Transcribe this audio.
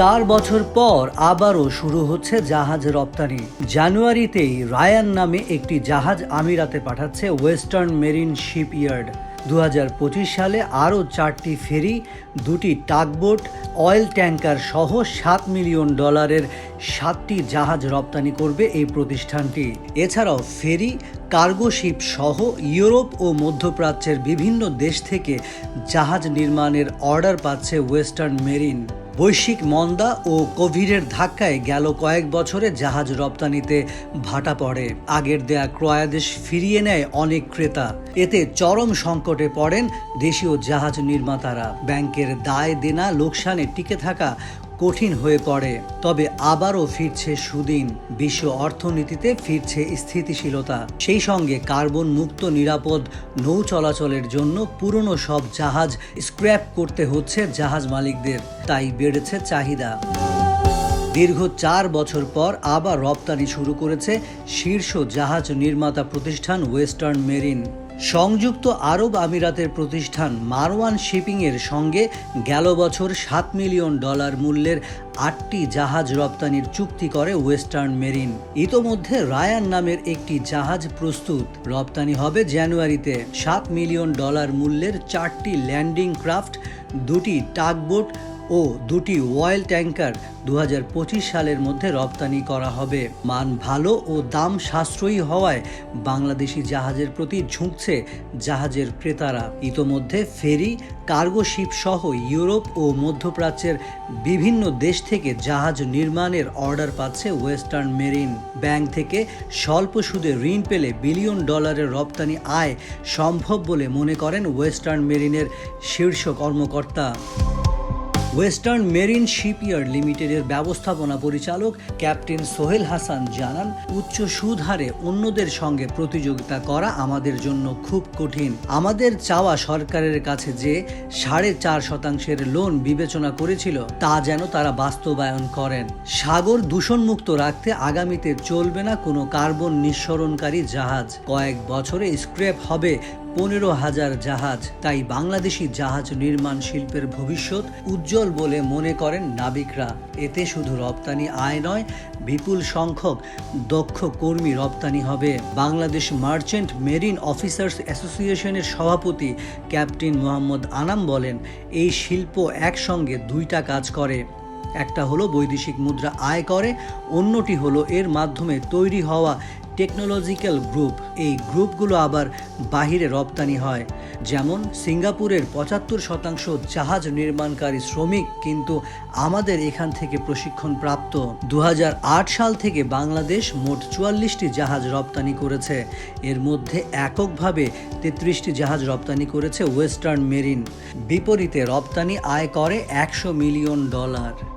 চার বছর পর আবারও শুরু হচ্ছে জাহাজ রপ্তানি। জানুয়ারিতেই রায়ান নামে একটি জাহাজ আমিরাতে পাঠাচ্ছে ওয়েস্টার্ন মেরিন শিপইয়ার্ড। দু হাজার পঁচিশ সালে আরও চারটি ফেরি, দুটি টাগবোট, অয়েল ট্যাঙ্কার সহ সাত মিলিয়ন ডলারের সাতটি জাহাজ রপ্তানি করবে এই প্রতিষ্ঠানটি। এছাড়াও ফেরি, কার্গো শিপ সহ ইউরোপ ও মধ্যপ্রাচ্যের বিভিন্ন দেশ থেকে জাহাজ নির্মাণের অর্ডার পাচ্ছে ওয়েস্টার্ন মেরিন। বৈশ্বিক মন্দা ও কোভিডের ধাক্কায় গেল কয়েক বছরে জাহাজ রপ্তানিতে ভাটা পড়ে। আগের দেয়া ক্রয়াদেশ ফিরিয়ে নেয় অনেক ক্রেতা। এতে চরম সংকটে পড়েন দেশীয় জাহাজ নির্মাতারা। ব্যাংকের দায় দেনা লোকসানে টিকে থাকা কঠিন হয়ে পড়ে, তবে আবারও ফিরছে সুদিন। বিশ্ব অর্থনীতিতে ফিরছে স্থিতিশীলতা। সেই সঙ্গে কার্বন মুক্ত নিরাপদ নৌ চলাচলের জন্য পুরনো সব জাহাজ স্ক্র্যাপ করতে হচ্ছে জাহাজ মালিকদের। তাই বেড়েছে চাহিদা। দীর্ঘ চার বছর পর আবার রপ্তানি শুরু করেছে শীর্ষ জাহাজ নির্মাতা প্রতিষ্ঠান ওয়েস্টার্ন মেরিন। সংযুক্ত আরব আমিরাতের প্রতিষ্ঠান মারওয়ান শিপিংয়ের সঙ্গে গেল বছর সাত মিলিয়ন ডলার মূল্যের আটটি জাহাজ রপ্তানির চুক্তি করে ওয়েস্টার্ন মেরিন। ইতোমধ্যে রায়ান নামের একটি জাহাজ প্রস্তুত। রপ্তানি হবে জানুয়ারিতে। সাত মিলিয়ন ডলার মূল্যের চারটি ল্যান্ডিং ক্রাফট, দুটি টাগবোট ও দুটি অয়েল ট্যাঙ্কার দু হাজার পঁচিশ সালের মধ্যে রপ্তানি করা হবে। মান ভালো ও দাম সাশ্রয়ী হওয়ায় বাংলাদেশি জাহাজের প্রতি ঝুঁকছে জাহাজের ক্রেতারা। ইতোমধ্যে ফেরি, কার্গো শিপ সহ ইউরোপ ও মধ্যপ্রাচ্যের বিভিন্ন দেশ থেকে জাহাজ নির্মাণের অর্ডার পাচ্ছে ওয়েস্টার্ন মেরিন। ব্যাংক থেকে স্বল্প সুদে ঋণ পেলে বিলিয়ন ডলারের রপ্তানি আয় সম্ভব বলে মনে করেন ওয়েস্টার্ন মেরিনের শীর্ষ কর্মকর্তা। ওয়েস্টার্ন মেরিন শিপইয়ার্ড লিমিটেডের ব্যবস্থাপনা পরিচালক ক্যাপ্টেন সোহেল হাসান জানান, উচ্চ সুদ হারে অন্যদের সঙ্গে প্রতিযোগিতা করা আমাদের জন্য খুব কঠিন। আমাদের চাওয়া সরকারের কাছে যে সাড়ে চার শতাংশের লোন বিবেচনা করেছিল, তা যেন তারা বাস্তবায়ন করেন। সাগর দূষণমুক্ত রাখতে আগামীতে চলবে না কোনো কার্বন নিঃসরণকারী জাহাজ। কয়েক বছরে স্ক্র্যাপ হবে পনেরো হাজার জাহাজ, তাই বাংলাদেশি জাহাজ নির্মাণ শিল্পের ভবিষ্যৎ উজ্জ্বল বলে মনে করেন নাবিকরা। এতে শুধু রপ্তানি আয় নয়, বিপুল সংখ্যক দক্ষ কর্মী রপ্তানি হবে। বাংলাদেশ মার্চেন্ট মেরিন অফিসার্স অ্যাসোসিয়েশনের সভাপতি ক্যাপ্টেন মোহাম্মদ আনাম বলেন, এই শিল্প একসঙ্গে দুইটা কাজ করে। একটা হলো বৈদেশিক মুদ্রা আয় করে, অন্যটি হলো এর মাধ্যমে তৈরি হওয়া টেকনোলজিক্যাল গ্রুপ এই গ্রুপগুলো আবার বাহিরে রপ্তানি হয়। যেমন সিঙ্গাপুরের পঁচাত্তর শতাংশ জাহাজ নির্মাণকারী শ্রমিক কিন্তু আমাদের এখান থেকে প্রশিক্ষণ প্রাপ্ত দু হাজার আট সাল থেকে বাংলাদেশ মোট চুয়াল্লিশটি জাহাজ রপ্তানি করেছে। এর মধ্যে এককভাবে তেত্রিশটি জাহাজ রপ্তানি করেছে ওয়েস্টার্ন মেরিন। বিপরীতে রপ্তানি আয় করে একশো মিলিয়ন ডলার।